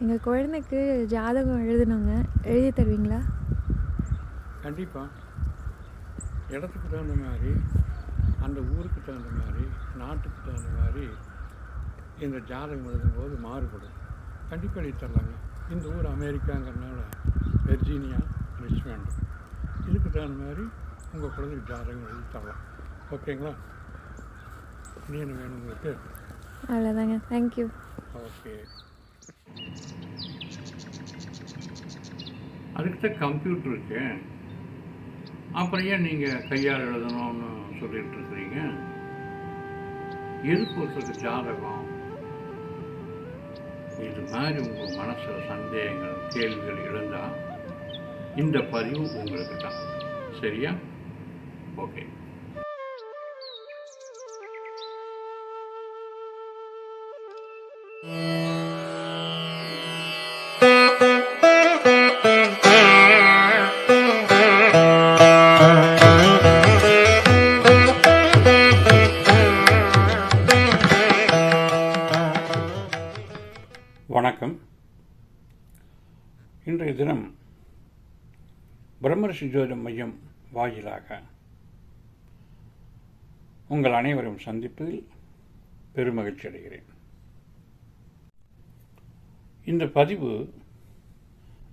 எங்கள் குழந்தைக்கு ஜாதகம் எழுதணுங்க. எழுதி தருவீங்களா? கண்டிப்பாக இடத்துக்கு தகுந்த மாதிரி அந்த ஊருக்கு தகுந்த மாதிரி நாட்டுக்கு தகுந்த மாதிரி இந்த ஜாதகம் எழுதும்போது மாறுபடும். கண்டிப்பாக எழுதி தரலாங்க. இந்த ஊர் அமெரிக்காங்கிறனால வெர்ஜீனியா ரிச்மண்ட். இதுக்கு தகுந்த மாதிரி உங்கள் குழந்தைக்கு ஜாதகம் எழுதி தரலாம். ஓகேங்களா? நீ என்ன வேணும் உங்களுக்கு? அவ்வளோதாங்க தேங்க்யூ ஓகே. அதுக்கு தான் கம்ப்யூட்டர் இருக்கு. அப்புறம் ஏன் நீங்கள் கையால் எழுதணும்னு சொல்லிட்டு இருக்கிறீங்க? எதுக்கு ஒருத்தருக்கு ஜாதகம்? இது மாதிரி உங்கள் மனசில் சந்தேகங்கள் கேள்விகள் எழுந்தால் இந்த பதிவு உங்களுக்கு தான். சரியா? ஓகே. பிரம்மரிஷி மையம் வாயிலாக உங்கள் அனைவரும் சந்திப்பதில் பெருமகிழ்ச்சி அடைகிறேன். இந்த பதிவு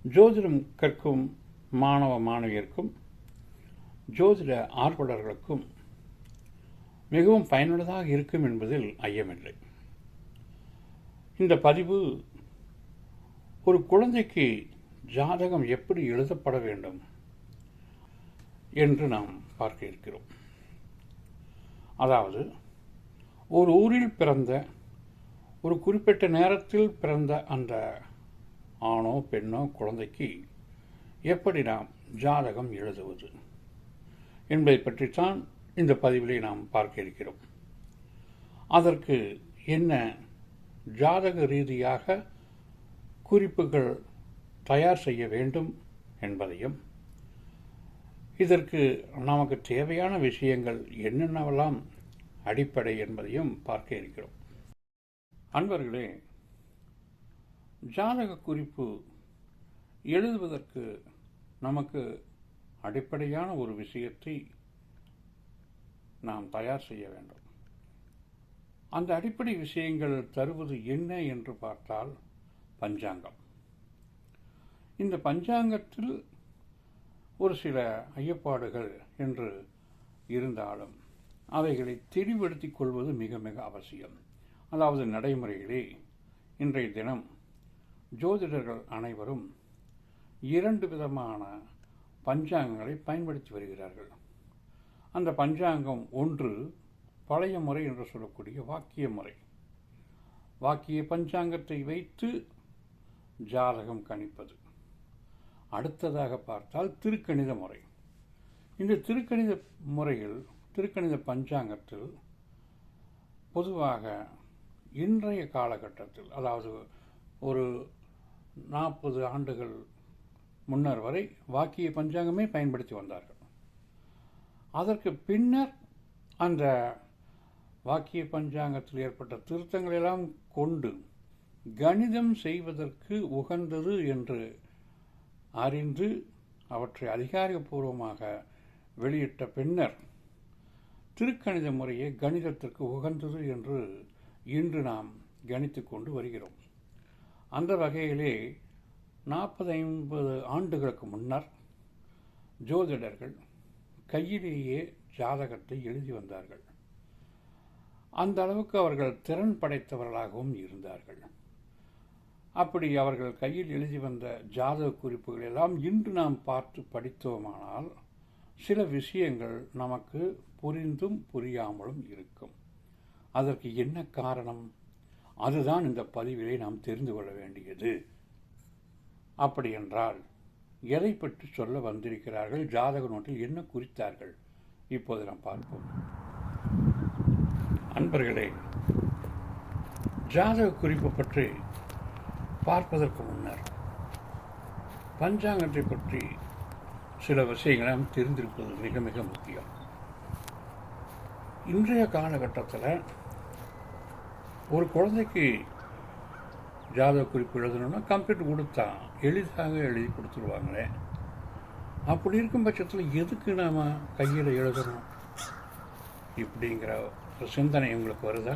ஜோதிடம் கற்கும் மாணவ மாணவியருக்கும் ஜோதிட ஆர்வலர்களுக்கும் மிகவும் பயனுள்ளதாக இருக்கும் என்பதில் ஐயமில்லை. இந்த பதிவு ஒரு குழந்தைக்கு ஜாதகம் எப்படி எழுதப்பட வேண்டும்? என்று நாம் பார்க்க இருக்கிறோம். அதாவது ஒரு ஊரில் பிறந்த ஒரு குறிப்பிட்ட நேரத்தில் பிறந்த அந்த ஆணோ பெண்ணோ குழந்தைக்கு எப்படி நாம் ஜாதகம் எழுதுவது என்பதை பற்றித்தான் இந்த பதிவிலே நாம் பார்க்க இருக்கிறோம். அதற்கு என்ன ஜாதக ரீதியாக குறிப்புகள் தயார் செய்ய வேண்டும் என்பதையும் இதற்கு நமக்கு தேவையான விஷயங்கள் என்னென்னவெல்லாம் அடிப்படை என்பதையும் பார்க்க இருக்கிறோம். அன்பர்களே ஜாதக குறிப்பு எழுதுவதற்கு நமக்கு அடிப்படையான ஒரு விஷயத்தை நாம் தயார் செய்ய வேண்டும். அந்த அடிப்படை விஷயங்கள் தருவது என்ன என்று பார்த்தால் பஞ்சாங்கம். இந்த பஞ்சாங்கத்தில் ஒரு சில ஐயப்பாடுகள் என்று இருந்தாலும் அவைகளை தெளிவுபடுத்திக் கொள்வது மிக மிக அவசியம். அதாவது நடைமுறையிலே இன்றைய தினம் ஜோதிடர்கள் அனைவரும் இரண்டு விதமான பஞ்சாங்கங்களை பயன்படுத்தி வருகிறார்கள். அந்த பஞ்சாங்கம் ஒன்று பழைய முறை என்று சொல்லக்கூடிய வாக்கிய முறை. வாக்கிய பஞ்சாங்கத்தை வைத்து ஜாதகம் கணிப்பது. அடுத்ததாக பார்த்தால் திருக்கணித முறை. இந்த திருக்கணித முறையில் திருக்கணித பஞ்சாங்கத்தில் பொதுவாக இன்றைய காலகட்டத்தில் அதாவது ஒரு நாற்பது ஆண்டுகள் முன்னர் வரை வாக்கிய பஞ்சாங்கமே பயன்படுத்தி வந்தார்கள். அதற்கு பின்னர் அந்த வாக்கிய பஞ்சாங்கத்தில் ஏற்பட்ட திருத்தங்களெல்லாம் கொண்டு கணிதம் செய்வதற்கு உகந்தது என்று அறிந்து அவற்றை அதிகாரப்பூர்வமாக வெளியிட்ட பின்னர் திருக்கணித முறையை கணிதத்திற்கு உகந்தது என்று இன்று நாம் கணித்து கொண்டு வருகிறோம். அந்த வகையிலே நாற்பது ஐம்பது ஆண்டுகளுக்கு முன்னர் ஜோதிடர்கள் கையிலேயே ஜாதகத்தை எழுதி வந்தார்கள். அந்த அளவுக்கு அவர்கள் திறன் படைத்தவர்களாகவும் இருந்தார்கள். அப்படி அவர்கள் கையில் எழுதி வந்த ஜாதக குறிப்புகள் எல்லாம் இன்று நாம் பார்த்து படித்தோமானால் சில விஷயங்கள் நமக்கு புரிந்தும் புரியாமலும் இருக்கும். அதற்கு என்ன காரணம்? அதுதான் இந்த பதிவிலே நாம் தெரிந்து கொள்ள வேண்டியது. அப்படி என்றால் எதை பற்றி சொல்ல வந்திருக்கிறார்கள்? ஜாதக நோட்டில் என்ன குறித்தார்கள்? இப்போது நாம் பார்ப்போம். அன்பர்களே ஜாதக குறிப்பு பற்றி பார்ப்பதற்கு முன்னர் பஞ்சாங்கத்தை பற்றி சில விஷயங்களை நாம் தெரிந்திருப்பது மிக மிக முக்கியம். இன்றைய காலகட்டத்தில் ஒரு குழந்தைக்கு ஜாதக குறிப்பு எழுதணும்னா கம்ப்யூட்டர் கொடுத்தா எளிதாக எழுதி கொடுத்துருவாங்களே. அப்படி இருக்கும் பட்சத்தில் எதுக்கு நாம் கையில் எழுதணும்? இப்படிங்கிற ஒரு சிந்தனை உங்களுக்கு வருதா?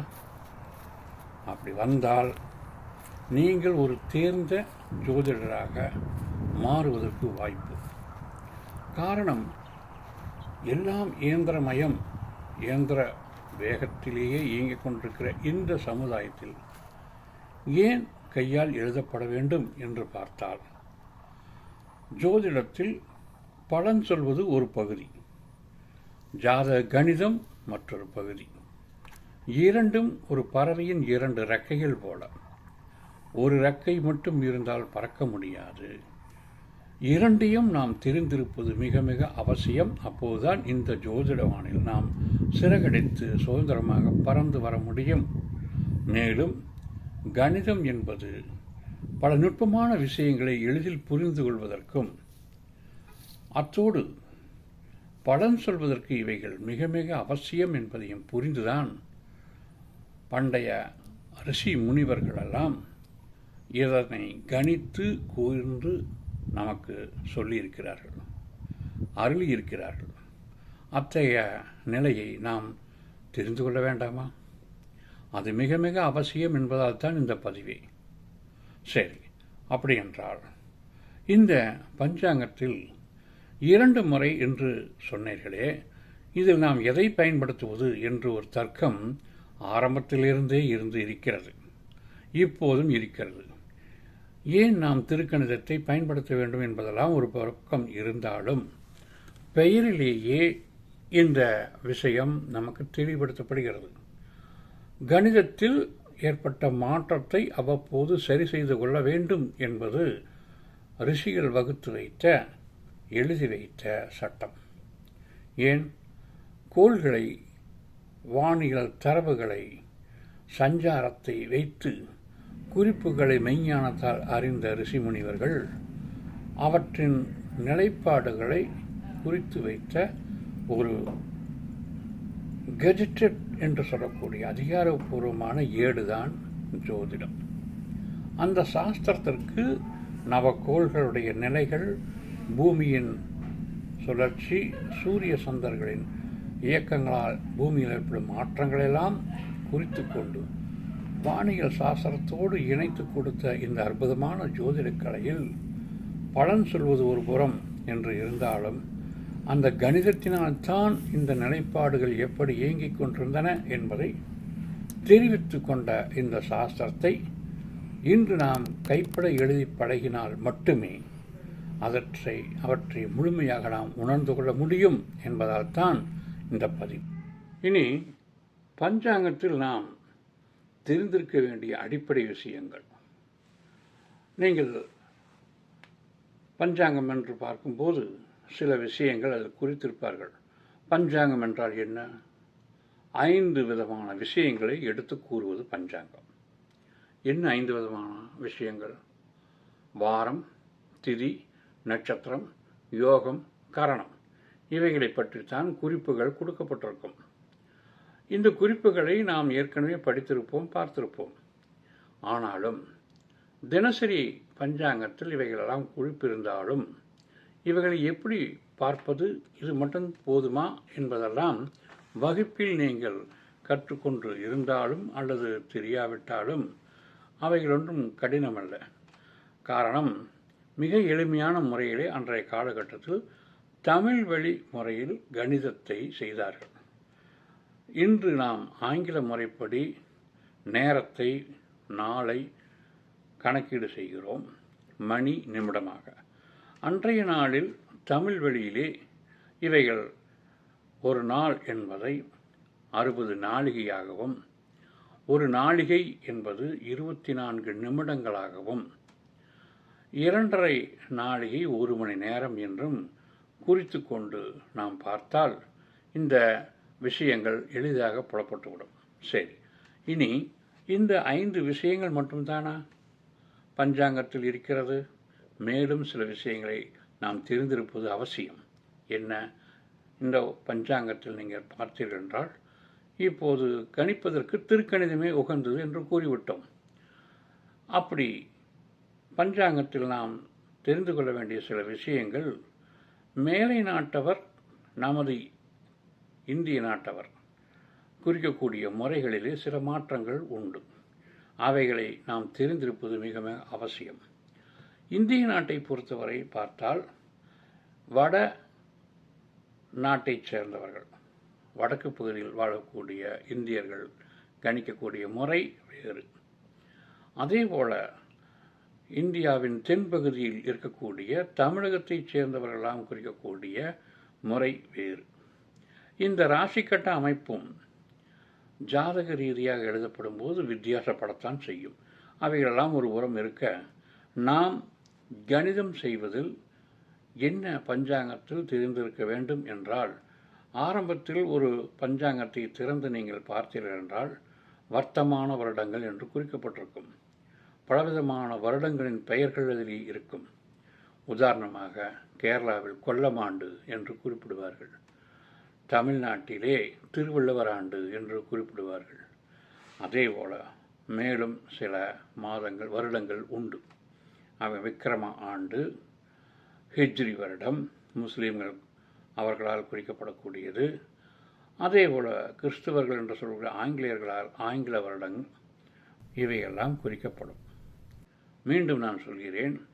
அப்படி வந்தால் நீங்கள் ஒரு தேர்ந்த ஜோதிடராக மாறுவதற்கு வாய்ப்பு. காரணம் எல்லாம் இயந்திரமயம் இயந்திர வேகத்திலேயே இயங்கிக் கொண்டிருக்கிற இந்த சமுதாயத்தில் ஏன் கையால் எழுதப்பட வேண்டும் என்று பார்த்தால் ஜோதிடத்தில் பலன் சொல்வது ஒரு பகுதி ஜாத கணிதம் மற்றொரு பகுதி. இரண்டும் ஒரு பறவையின் இரண்டு ரெக்கைகள் போல. ஒரு ரெக்கை மட்டும் இருந்தால் பறக்க முடியாது. இரண்டையும் நாம் தெரிந்திருப்பது மிக மிக அவசியம். அப்போதுதான் இந்த ஜோதிடவானில் நாம் சிறகடித்து சுதந்திரமாக பறந்து வர முடியும். மேலும் கணிதம் என்பது பல நுட்பமான விஷயங்களை எளிதில் புரிந்து கொள்வதற்கும் அத்தோடு பலன் சொல்வதற்கு இவைகள் மிக மிக அவசியம் என்பதையும் புரிந்துதான் பண்டைய ரிஷி முனிவர்களெல்லாம் இதனை கணித்து கூர்ந்து நமக்கு சொல்லியிருக்கிறார்கள் அருளியிருக்கிறார்கள். அத்தகைய நிலையை நாம் தெரிந்து கொள்ள வேண்டாமா? அது மிக மிக அவசியம் என்பதால் தான் இந்த பதிவே. சரி அப்படி என்றால் இந்த பஞ்சாங்கத்தில் இரண்டு முறை என்று சொன்னீர்களே இதில் நாம் எதை பயன்படுத்துவது என்று ஒரு தர்க்கம் ஆரம்பத்திலிருந்தே இருந்து இருக்கிறது இப்போதும் இருக்கிறது. ஏன் நாம் திருக்கணிதத்தை பயன்படுத்த வேண்டும் என்பதெல்லாம் ஒரு பக்கம் இருந்தாலும் பெயரிலேயே இந்த விஷயம் நமக்கு தெளிவுபடுத்தப்படுகிறது. கணிதத்தில் ஏற்பட்ட மாற்றத்தை அவ்வப்போது சரி செய்து கொள்ள வேண்டும் என்பது ரிஷிகள் வகுத்து வைத்த எழுதி வைத்த சட்டம். ஏன்? கோள்களை வானியல் தரவுகளை சஞ்சாரத்தை வைத்து குறிப்புகளை மெய்ஞானத்தால் அறிந்த ரிஷிமுனிவர்கள் அவற்றின் நிலைப்பாடுகளை குறித்து வைத்த ஒரு கெஜிட்டட் என்று சொல்லக்கூடிய அதிகாரப்பூர்வமான ஏடுதான் ஜோதிடம். அந்த சாஸ்திரத்திற்கு நவக்கோள்களுடைய நிலைகள் பூமியின் சுழற்சி சூரிய சந்தர்களின் இயக்கங்களால் பூமியில் ஏற்படும் மாற்றங்களெல்லாம் குறித்து கொண்டு வானியல் சாஸ்திரத்தோடு இணைத்து கொடுத்த இந்த அற்புதமான ஜோதிடக் கலையில் பலன் சொல்வது ஒரு புறம் என்று இருந்தாலும் அந்த கணிதத்தினால்தான் இந்த நிலைப்பாடுகள் எப்படி இயங்கிக் கொண்டிருந்தன என்பதை தெரிவித்து கொண்ட இந்த சாஸ்திரத்தை இன்று நாம் கைப்பட எழுதி பழகினால் மட்டுமே அவற்றை அவற்றை முழுமையாக நாம் உணர்ந்து கொள்ள முடியும் என்பதால் தான் இந்த பதிவு. இனி பஞ்சாங்கத்தில் நாம் தெரிந்திருக்க வேண்டிய அடிப்படை விஷயங்கள். நீங்கள் பஞ்சாங்கம் என்று பார்க்கும்போது சில விஷயங்கள் அதில் குறித்திருப்பார்கள். பஞ்சாங்கம் என்றால் என்ன? ஐந்து விதமான விஷயங்களை எடுத்து கூறுவது பஞ்சாங்கம். என்ன ஐந்து விதமான விஷயங்கள்? வாரம் திதி நட்சத்திரம் யோகம் கரணம். இவைகளை பற்றித்தான் குறிப்புகள் கொடுக்கப்பட்டிருக்கும். இந்த குறிப்புகளை நாம் ஏற்கனவே படித்திருப்போம் பார்த்திருப்போம். ஆனாலும் தினசரி பஞ்சாங்கத்தில் இவைகளெல்லாம் குறிப்பிருந்தாலும் இவைகளை எப்படி பார்ப்பது இது மட்டும் போதுமா என்பதெல்லாம் வகுப்பில் நீங்கள் கற்றுக்கொண்டு இருந்தாலும் அல்லது தெரியாவிட்டாலும் அவைகள் ஒன்றும் கடினமல்ல. காரணம் மிக எளிமையான முறையிலே அன்றைய காலகட்டத்தில் தமிழ் வழி முறையில் கணிதத்தை செய்தார்கள். இன்று நாம் ஆங்கில முறைப்படி நேரத்தை நாளை கணக்கீடு செய்கிறோம். மணி நிமிடமாக. அன்றைய நாளில் தமிழ் வழியிலே இவைகள் ஒரு நாள் என்பதை அறுபது நாளிகையாகவும் ஒரு நாளிகை என்பது இருபத்தி நான்கு நிமிடங்களாகவும் இரண்டரை நாளிகை ஒரு மணி நேரம் என்றும் குறித்து கொண்டு நாம் பார்த்தால் இந்த விஷயங்கள் எளிதாக புலப்பட்டுவிடும். சரி. இனி இந்த ஐந்து விஷயங்கள் மட்டும்தானா? பஞ்சாங்கத்தில் இருக்கிறது. மேலும் சில விஷயங்களை நாம் தெரிந்திருப்பது அவசியம். என்ன? இந்த பஞ்சாங்கத்தில் நீங்கள் பார்த்தீர்கள் என்றால் இப்போது கணிப்பதற்கு திருக்கணிதமே உகந்தது என்று கூறிவிட்டோம். அப்படி பஞ்சாங்கத்தில் நாம் தெரிந்து கொள்ள வேண்டிய சில விஷயங்கள் மேலை நாட்டவர் நமது இந்திய நாட்டவர். குறிக்கக்கூடிய முறைகளிலே சில மாற்றங்கள் உண்டு. அவைகளை நாம் தெரிந்திருப்பது மிக மிக அவசியம். இந்திய நாட்டை பொறுத்தவரை பார்த்தால் வட நாட்டைச் சேர்ந்தவர்கள் வடக்கு பகுதியில் வாழக்கூடிய இந்தியர்கள் கணிக்கக்கூடிய முறை வேறு. அதேபோல இந்தியாவின் தென்பகுதியில் இருக்கக்கூடிய தமிழகத்தைச் சேர்ந்தவர்களாம் குறிக்கக்கூடிய முறை வேறு. இந்த ராசிக்கட்ட அமைப்பும் ஜாதக ரீதியாக எழுதப்படும் போது வித்தியாசப்படத்தான் செய்யும். அவைகளெல்லாம் ஒரு உரம் இருக்க நாம் கணிதம் செய்வதில் என்ன பஞ்சாங்கத்தில் தெரிந்திருக்க வேண்டும் என்றால் ஆரம்பத்தில் ஒரு பஞ்சாங்கத்தை திறந்து நீங்கள் பார்த்தீர்கள் என்றால் வர்த்தமான வருடங்கள் என்று குறிக்கப்பட்டிருக்கும். பலவிதமான வருடங்களின் பெயர்கள் அதில் இருக்கும். உதாரணமாக கேரளாவில் கொல்லமாண்டு என்று குறிப்பிடுவார்கள். தமிழ்நாட்டிலே திருவள்ளுவர் ஆண்டு என்று குறிப்பிடுவார்கள். அதேபோல மேலும் சில மாதங்கள் வருடங்கள் உண்டு. அவை விக்ரம ஆண்டு ஹிஜ்ரி வருடம் முஸ்லீம்கள் அவர்களால் குறிக்கப்படக்கூடியது. அதேபோல கிறிஸ்தவர்கள் என்று சொல்லக்கூடிய ஆங்கிலேயர்களால் ஆங்கில வருடம் இவையெல்லாம் குறிக்கப்படும். மீண்டும் நான் சொல்கிறேன்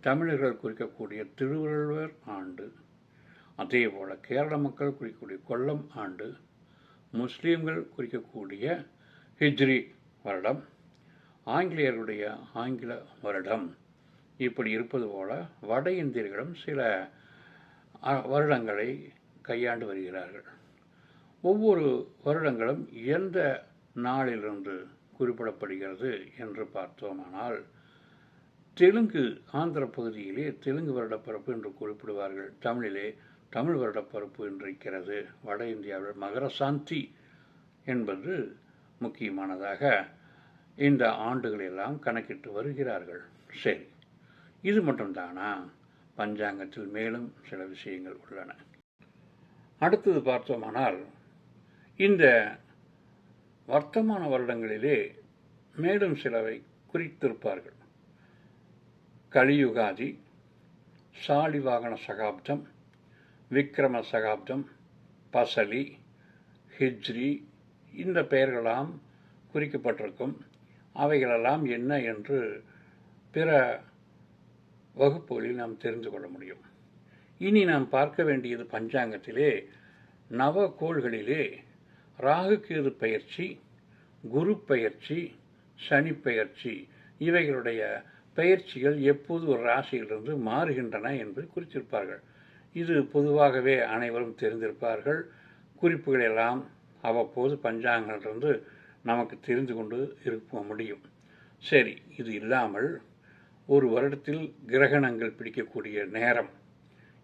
தமிழர்கள் குறிக்கக்கூடிய திருவள்ளுவர் ஆண்டு அதேபோல் கேரள மக்கள் குறிக்கக்கூடிய கொல்லம் ஆண்டு முஸ்லீம்கள் குறிக்கக்கூடிய ஹிஜ்ரி வருடம் ஆங்கிலேயருடைய ஆங்கில வருடம். இப்படி இருப்பது போல வட இந்தியர்களும் சில வருடங்களை கையாண்டு வருகிறார்கள். ஒவ்வொரு வருடங்களும் எந்த நாளிலிருந்து குறிப்பிடப்படுகிறது என்று பார்த்தோமானால் தெலுங்கு ஆந்திர பகுதியிலே தெலுங்கு வருடப்பிறப்பு என்று குறிப்பிடுவார்கள். தமிழிலே தமிழ் வருடப்பருப்பு என்று இருக்கிறது வட இந்தியாவில் மகரசாந்தி என்பது முக்கியமானதாக இந்த ஆண்டுகளெல்லாம் கணக்கிட்டு வருகிறார்கள். சரி இது மட்டும்தானா? பஞ்சாங்கத்தில் மேலும் சில விஷயங்கள் உள்ளன. அடுத்தது பார்த்தோமானால் இந்த வர்த்தமான வருடங்களிலே மேலும் சிலவை குறித்திருப்பார்கள். கலியுகாதி சாலிவாகன சகாப்தம் விக்ரம சகாப்தம் பசலி ஹிஜ்ரி இந்த பெயர்களெல்லாம் குறிக்கப்பட்டிருக்கும். அவைகளெல்லாம் என்ன என்று பிற வகுப்புகளில் நாம் தெரிந்து கொள்ள முடியும். இனி நாம் பார்க்க வேண்டியது பஞ்சாங்கத்திலே நவகோள்களிலே ராகுகேது பயிற்சி குரு பயிற்சி சனி பயிற்சி இவைகளுடைய பெயர்ச்சிகள் எப்போது ஒரு ராசியிலிருந்து மாறுகின்றன என்பதை குறித்திருப்பார்கள். இது பொதுவாகவே அனைவரும் தெரிந்திருப்பார்கள். குறிப்புகள் எல்லாம் அவ்வப்போது பஞ்சாங்கத்திலிருந்து நமக்கு தெரிந்து கொண்டு இருக்க முடியும். சரி இது இல்லாமல் ஒரு வருடத்தில் கிரகணங்கள் பிடிக்கக்கூடிய நேரம்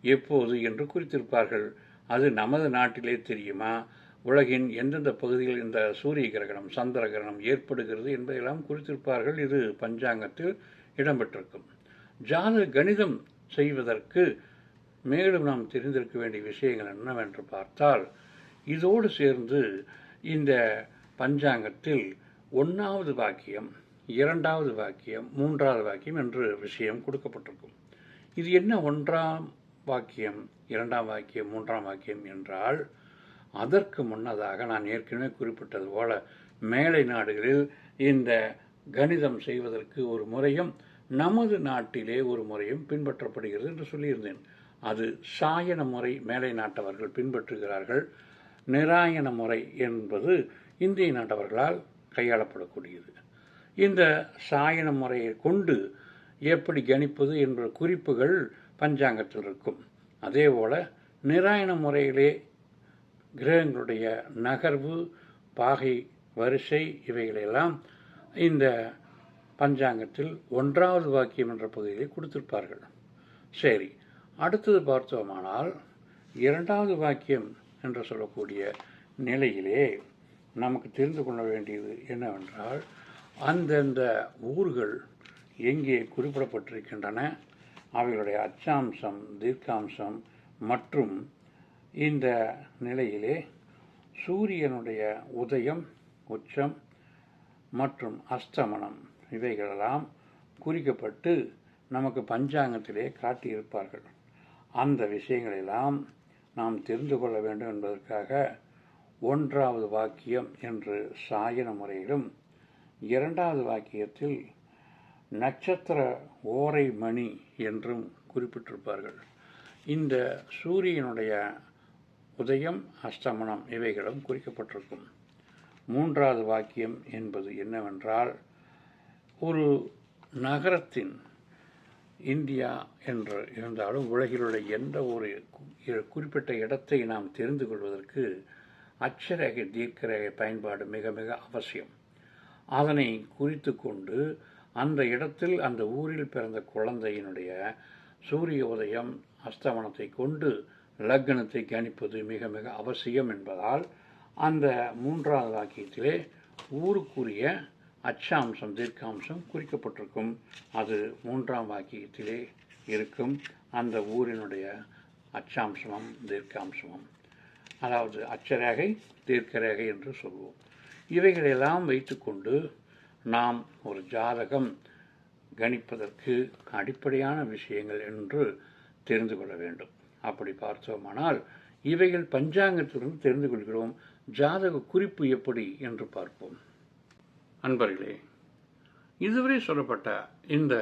எப்போது என்று குறித்திருப்பார்கள். அது நமது நாட்டிலே தெரியுமா? உலகின் எந்தெந்த பகுதியில் இந்த சூரிய கிரகணம் சந்திர கிரகணம் ஏற்படுகிறது என்பதையெல்லாம் குறித்திருப்பார்கள். இது பஞ்சாங்கத்தில் இடம்பெற்றிருக்கும். ஜாத கணிதம் செய்வதற்கு மேலும் நாம் தெரிந்திருக்க வேண்டிய விஷயங்கள் என்னவென்று பார்த்தால் இதோடு சேர்ந்து இந்த பஞ்சாங்கத்தில் ஒன்றாவது வாக்கியம் இரண்டாவது வாக்கியம் மூன்றாவது வாக்கியம் என்று விஷயம் கொடுக்கப்பட்டிருக்கும். இது என்ன ஒன்றாம் வாக்கியம் இரண்டாம் வாக்கியம் மூன்றாம் வாக்கியம் என்றால் அதற்கு முன்னதாக நான் ஏற்கனவே குறிப்பிட்டது போல மேலை நாடுகளில் இந்த கணிதம் செய்வதற்கு ஒரு முறையும் நமது நாட்டிலே ஒரு முறையும் பின்பற்றப்படுகிறது என்று சொல்லியிருந்தேன். அது சாயன முறை மேலை நாட்டவர்கள் பின்பற்றுகிறார்கள். நிராயண முறை என்பது இந்திய நாட்டவர்களால் கையாளப்படக்கூடியது. இந்த சாயன முறையை கொண்டு எப்படி கணிப்பது என்ற குறிப்புகள் பஞ்சாங்கத்தில் இருக்கும். அதேபோல நிராயண முறையிலே கிரகங்களுடைய நகர்வு பாகை வரிசை இவைகளெல்லாம் இந்த பஞ்சாங்கத்தில் ஒன்றாவது வாக்கியம் என்ற பகுதியிலே கொடுத்திருப்பார்கள். சரி அடுத்தது பார்த்தோமானால் இரண்டாவது வாக்கியம் என்று சொல்லக்கூடிய நிலையிலே நமக்கு தெரிந்து கொள்ள வேண்டியது என்னவென்றால் அந்தந்த ஊர்கள் எங்கே குறிப்பிடப்பட்டிருக்கின்றன அவைகளுடைய அச்சாம்சம் தீர்க்காம்சம் மற்றும் இந்த நிலையிலே சூரியனுடைய உதயம் உச்சம் மற்றும் அஸ்தமனம் இவைகளெல்லாம் குறிக்கப்பட்டு நமக்கு பஞ்சாங்கத்திலே காட்டியிருப்பார்கள். அந்த விஷயங்களெல்லாம் நாம் தெரிந்து கொள்ள வேண்டும் என்பதற்காக ஒன்றாவது வாக்கியம் என்று சாயன முறையிலும் இரண்டாவது வாக்கியத்தில் நட்சத்திர ஓரை மணி என்றும் குறிப்பிட்டிருப்பார்கள். இந்த சூரியனுடைய உதயம் அஸ்தமனம் இவைகளும் குறிக்கப்பட்டிருக்கும். மூன்றாவது வாக்கியம் என்பது என்னவென்றால் ஒரு நகரத்தின் இந்தியா என்று இருந்தாலும் உலகிலுள்ள எந்த ஒரு குறிப்பிட்ட இடத்தை நாம் தெரிந்து கொள்வதற்கு அட்சரேகை தீர்க்கரேகை பயன்பாடு மிக மிக அவசியம். அதனை குறித்து கொண்டு அந்த இடத்தில் அந்த ஊரில் பிறந்த குழந்தையினுடைய சூரிய உதயம் அஸ்தமனத்தை கொண்டு லக்னத்தை கணிப்பது மிக மிக அவசியம் என்பதால் அந்த மூன்றாவது வாக்கியத்திலே ஊருக்குரிய அச்சாம்சம் தீர்க்காம்சம் குறிக்கப்பட்டிருக்கும். அது மூன்றாம் வாக்கியத்திலே இருக்கும். அந்த ஊரினுடைய அச்சாம்சமும் தீர்க்காம்சமும். அதாவது அச்சரேகை தீர்க்கரேகை என்று சொல்வோம். இவைகளெல்லாம் வைத்துக்கொண்டு நாம் ஒரு ஜாதகம் கணிப்பதற்கு அடிப்படையான விஷயங்கள் என்று தெரிந்து கொள்ள வேண்டும். அப்படி பார்த்தோமானால் இவைகள் பஞ்சாங்கத்திலிருந்து தெரிந்து கொள்கிறோம். ஜாதக குறிப்பு எப்படி என்று பார்ப்போம். அன்பர்களே இதுவரை சொல்லப்பட்ட இந்த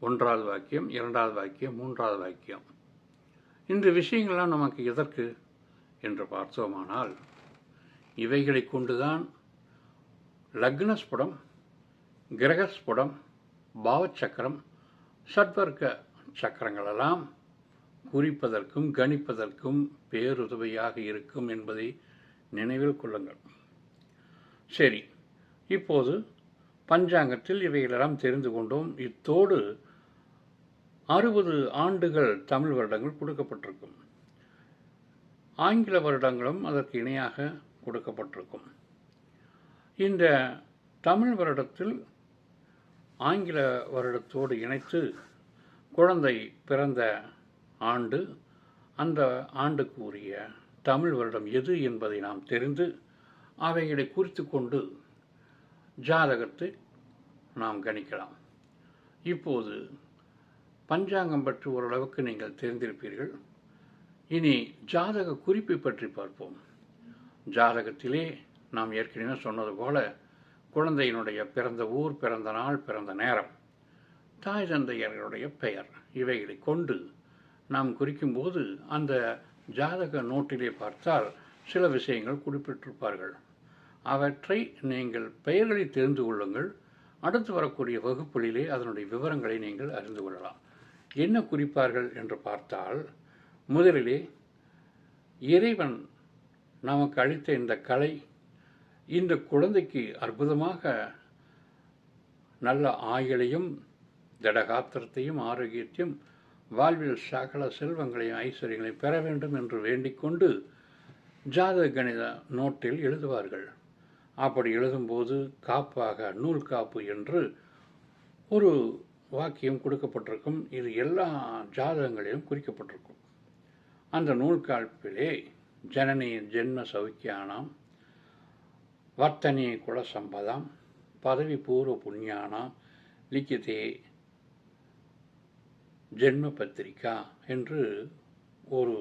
ஒன்றாவது வாக்கியம் இரண்டாவது வாக்கியம் மூன்றாவது வாக்கியம் இந்த விஷயங்கள்லாம் நமக்கு எதற்கு என்று பார்த்தோமானால் இவைகளை கொண்டுதான் லக்னஸ்புடம் கிரகஸ்புடம் பாவச்சக்கரம் சட்வர்க்க சக்கரங்களெல்லாம் குறிப்பதற்கும் கணிப்பதற்கும் பேருதவியாக இருக்கும் என்பதை நினைவில் கொள்ளுங்கள். சரி இப்போது பஞ்சாங்கத்தில் இவைகளெல்லாம் தெரிந்து கொண்டோம். இத்தோடு அறுபது ஆண்டுகள் தமிழ் வருடங்கள் கொடுக்கப்பட்டிருக்கும். ஆங்கில வருடங்களும் அதற்கு இணையாக கொடுக்கப்பட்டிருக்கும். இந்த தமிழ் வருடத்தில் ஆங்கில வருடத்தோடு இணைத்து குழந்தை பிறந்த ஆண்டு அந்த ஆண்டுக்கு உரிய தமிழ் வருடம் எது என்பதை நாம் தெரிந்து அவைகளை குறித்து கொண்டு ஜாதகத்தை நாம் கணிக்கலாம். இப்போது பஞ்சாங்கம் பற்றி ஓரளவுக்கு நீங்கள் தெரிந்திருப்பீர்கள். இனி ஜாதக குறிப்பை பற்றி பார்ப்போம். ஜாதகத்திலே நாம் ஏற்கனவே சொன்னது போல குழந்தையினுடைய பிறந்த ஊர் பிறந்த நாள் பிறந்த நேரம் தாய் தந்தையர்களுடைய பெயர் இவைகளை கொண்டு நாம் குறிக்கும்போது அந்த ஜாதக நோட்டிலே பார்த்தால் சில விஷயங்கள் குறிப்பிட்டிருப்பார்கள். அவற்றை நீங்கள் பெயர்களை தெரிந்து கொள்ளுங்கள். அடுத்து வரக்கூடிய வகுப்புகளிலே அதனுடைய விவரங்களை நீங்கள் அறிந்து கொள்ளலாம். என்ன குறிப்பார்கள் என்று பார்த்தால் முதலிலே இறைவன் நமக்கு அளித்த இந்த கலை இந்த குழந்தைக்கு அற்புதமாக நல்ல ஆயுளையும் திடகாத்திரத்தையும் ஆரோக்கியத்தையும் வாழ்வில் சகல செல்வங்களையும் ஐஸ்வர்யங்களையும் பெற வேண்டும் என்று வேண்டிக்கொண்டு ஜாதக கணித நோட்டில் எழுதுவார்கள். அப்படி எழுதும்போது காப்பாக நூல் காப்பு என்று ஒரு வாக்கியம் கொடுக்கப்பட்டிருக்கும். இது எல்லா ஜாதகங்களிலும் குறிக்கப்பட்டிருக்கும். அந்த நூல் காப்பிலே ஜனனி ஜென்ம சௌக்கியானாம் குல சம்பதாம் பதவி பூர்வ புண்ணியானாம் லிக்கிதே ஜென்ம பத்திரிகா என்று ஒரு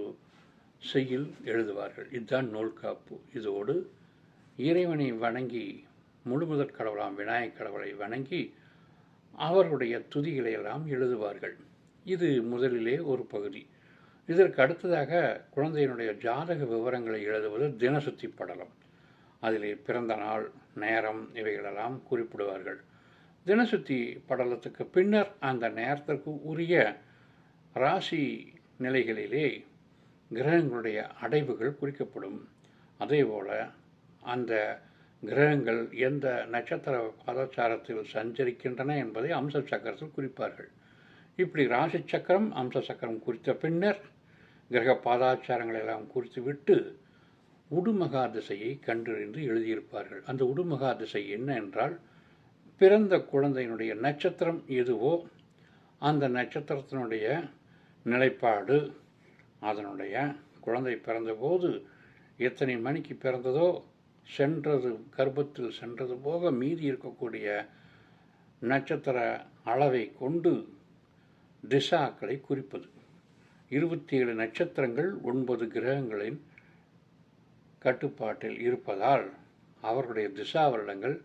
செய்யில் எழுதுவார்கள். இதுதான் நூல்காப்பு இதோடு இறைவனை வணங்கி முழுமுதற் கடவுளாம் விநாயகக் கடவுளை வணங்கி அவர்களுடைய துதிகளை எல்லாம் எழுதுவார்கள். இது முதலிலே ஒரு பகுதி. இதற்கு அடுத்ததாக குழந்தையினுடைய ஜாதக விவரங்களை எழுதுவது தினசுத்தி படலம். அதிலே பிறந்த நாள் நேரம் இவைகளெல்லாம் குறிப்பிடுவார்கள். தினசுத்தி படலத்துக்கு பின்னர் அந்த நேரத்திற்கு உரிய ராசி நிலைகளிலே கிரகங்களுடைய அடைவுகள் குறிக்கப்படும். அதேபோல் அந்த கிரகங்கள் எந்த நட்சத்திர பதாச்சாரத்தில் சஞ்சரிக்கின்றன என்பதை அம்ச சக்கரத்தில் குறிப்பார்கள். இப்படி ராசி சக்கரம் அம்ச சக்கரம் குறித்த பின்னர் கிரக பாதாச்சாரங்களை எல்லாம் குறித்து விட்டு உடுமகா திசையை கண்டறிந்து எழுதியிருப்பார்கள். அந்த உடுமகா திசை என்ன என்றால் பிறந்த குழந்தையினுடைய நட்சத்திரம் எதுவோ அந்த நட்சத்திரத்தினுடைய நிலைப்பாடு அதனுடைய குழந்தை பிறந்தபோது எத்தனை மணிக்கு பிறந்ததோ சென்றது கர்ப்பத்தில் சென்றது போக மீதி இருக்கக்கூடிய நட்சத்திர அளவை கொண்டு திசாக்களை குறிப்பது. இருபத்தி ஏழு நட்சத்திரங்கள் ஒன்பது கிரகங்களின் கட்டுப்பாட்டில் இருப்பதால் அவர்களுடைய திசா வருடங்கள்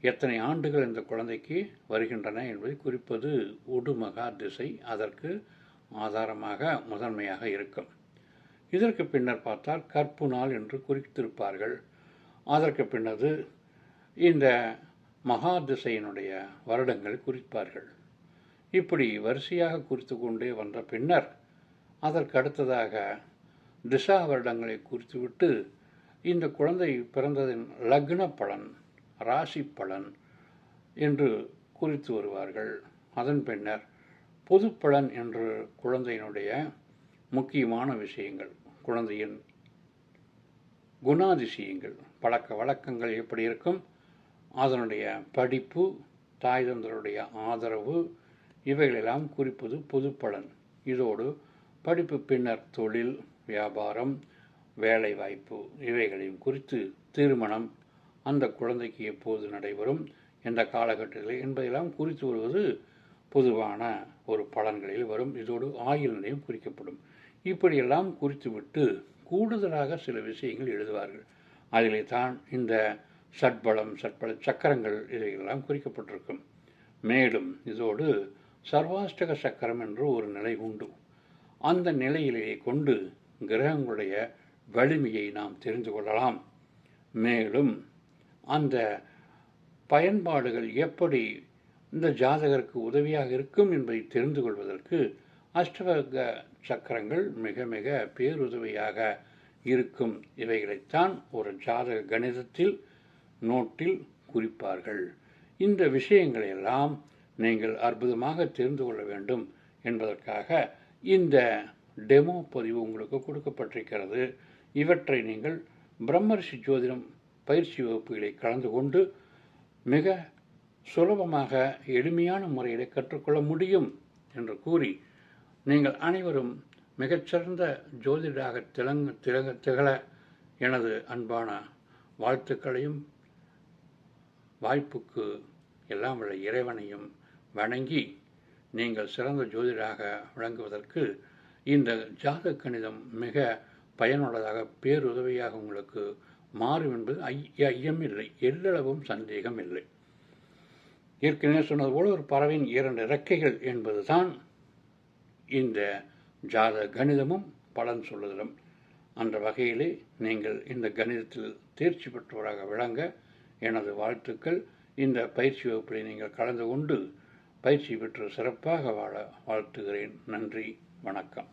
எத்தனை ஆண்டுகள் இந்த குழந்தைக்கு வருகின்றன என்பதை குறிப்பது உடுமகா திசை. அதற்கு ஆதாரமாக முதன்மையாக இருக்கும். இதற்கு பின்னர் பார்த்தால் கற்பு நாள் என்று குறித்திருப்பார்கள். அதற்கு பின்னது இந்த மகா திசையினுடைய வருடங்கள் குறிப்பார்கள். இப்படி வரிசையாக குறித்து கொண்டே வந்த பின்னர் அதற்கு அடுத்ததாக திசா வருடங்களை குறித்துவிட்டு இந்த குழந்தை பிறந்ததின் லக்ன பலன் ராசி பலன் என்று குறித்து வருவார்கள். அதன் பின்னர் பொது பலன் என்று குழந்தையினுடைய முக்கியமான விஷயங்கள் குழந்தையின் குணாதிசயங்கள் பழக்க வழக்கங்கள் எப்படி இருக்கும்? அதனுடைய படிப்பு தாய் தந்தருடைய ஆதரவு இவைகளெல்லாம் குறிப்பது பொது பலன் இதோடு படிப்பு பின்னர் தொழில் வியாபாரம் வேலை வாய்ப்பு இவைகளையும் குறித்து திருமணம் அந்த குழந்தைக்கு எப்போது நடைபெறும் எந்த காலகட்டத்தில் என்பதெல்லாம் குறித்து வருவது பொதுவான ஒரு பலன்களில் வரும். இதோடு ஆயுள் நிலையம் குறிக்கப்படும். இப்படியெல்லாம் குறித்துவிட்டு கூடுதலாக சில விஷயங்கள் எழுதுவார்கள். அதிலே தான் இந்த சட்பலம் சட்பல சக்கரங்கள் இதையெல்லாம் குறிக்கப்பட்டிருக்கும். மேலும் இதோடு சர்வாஷ்டக சக்கரம் என்று ஒரு நிலை உண்டு. அந்த நிலையிலேயே கொண்டு கிரகங்களுடைய வலிமையை நாம் தெரிந்து கொள்ளலாம். மேலும் அந்த பயன்பாடுகள் எப்படி இந்த ஜாதகருக்கு உதவியாக இருக்கும் என்பதை தெரிந்து கொள்வதற்கு அஷ்டவக சக்கரங்கள் மிக மிக பேருதவியாக இருக்கும். இவைகளைத்தான் ஒரு ஜாதக கணிதத்தில் நோட்டில் குறிப்பார்கள். இந்த விஷயங்களையெல்லாம் நீங்கள் அற்புதமாக தெரிந்து கொள்ள வேண்டும் என்பதற்காக இந்த டெமோ பதிவு உங்களுக்கு கொடுக்கப்பட்டிருக்கிறது. இவற்றை நீங்கள் பிரம்மரிஷி ஜோதிடம் பயிற்சி வகுப்புகளை கலந்து கொண்டு மிக சுலபமாக எளிமையான முறையில் கற்றுக்கொள்ள முடியும் என்று கூறி நீங்கள் அனைவரும் மிகச்சிறந்த ஜோதிடராக திளங்க திலங்க திகழ எனது அன்பான வாழ்த்துக்களையும் வாய்ப்புக்கு எல்லாம் உள்ள இறைவனையும் வணங்கி நீங்கள் சிறந்த ஜோதிடராக விளங்குவதற்கு இந்த ஜாதக கணிதம் மிக பயனுள்ளதாக பேருதவியாக உங்களுக்கு மாறும் என்பது ஐய ஐயமில்லை எல்லளவும் சந்தேகம் இல்லை. ஏற்கனவே சொன்னது போல ஒரு பறவையின் இரண்டு இறக்கைகள் என்பதுதான் இந்த ஜாத கணிதமும் பலன் சொல்லுதலும் அந்த வகையிலே நீங்கள் இந்த கணிதத்தில் தேர்ச்சி பெற்றவராக விளங்க எனது வாழ்த்துக்கள். இந்த பயிற்சி வகுப்பில் நீங்கள் கலந்து கொண்டு பயிற்சி பெற்று சிறப்பாக வாழ வாழ்த்துகிறேன். நன்றி வணக்கம்.